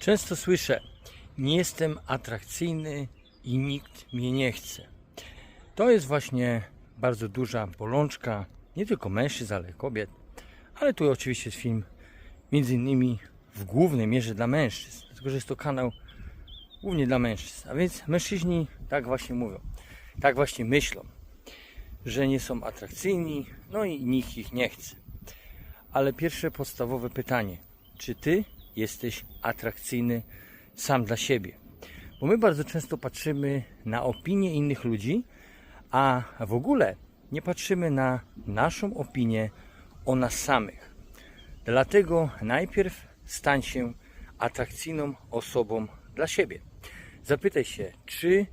Często słyszę, nie jestem atrakcyjny i nikt mnie nie chce. To jest właśnie bardzo duża bolączka nie tylko mężczyzn, ale kobiet. Ale tu oczywiście jest film między innymi w głównej mierze dla mężczyzn, dlatego że jest to kanał głównie dla mężczyzn. A więc mężczyźni tak właśnie mówią, tak właśnie myślą, że nie są atrakcyjni, no i nikt ich nie chce. Ale pierwsze podstawowe pytanie, czy ty jesteś atrakcyjny sam dla siebie? Bo my bardzo często patrzymy na opinie innych ludzi, a w ogóle nie patrzymy na naszą opinię o nas samych. Dlatego najpierw stań się atrakcyjną osobą dla siebie. Zapytaj się, czy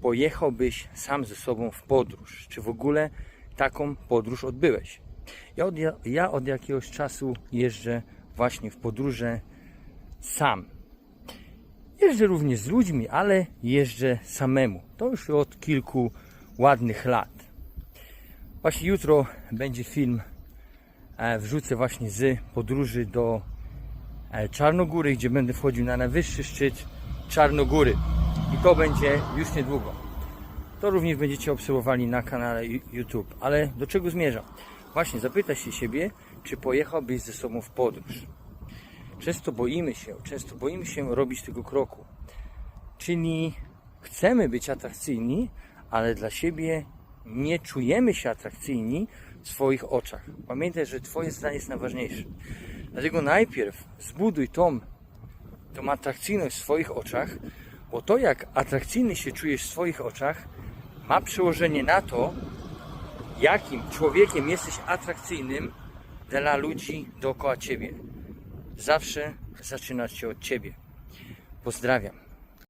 pojechałbyś sam ze sobą w podróż? Czy w ogóle taką podróż odbyłeś? Ja od, ja od jakiegoś czasu jeżdżę właśnie w podróże sam. Jeżdżę również z ludźmi, ale jeżdżę samemu. To już od kilku ładnych lat. Właśnie jutro będzie film, e, wrzucę właśnie z podróży do e, Czarnogóry, gdzie będę wchodził na najwyższy szczyt Czarnogóry. I to będzie już niedługo. To również będziecie obserwowali na kanale YouTube. Ale do czego zmierzam? Właśnie zapytaj się siebie, czy pojechałbyś ze sobą w podróż. Często boimy się, często boimy się robić tego kroku. Czyli chcemy być atrakcyjni, ale dla siebie nie czujemy się atrakcyjni w swoich oczach. Pamiętaj, że Twoje zdanie jest najważniejsze. Dlatego najpierw zbuduj tą, tą atrakcyjność w swoich oczach, bo to jak atrakcyjny się czujesz w swoich oczach, ma przełożenie na to, jakim człowiekiem jesteś atrakcyjnym dla ludzi dookoła Ciebie. Zawsze zaczyna się od Ciebie. Pozdrawiam.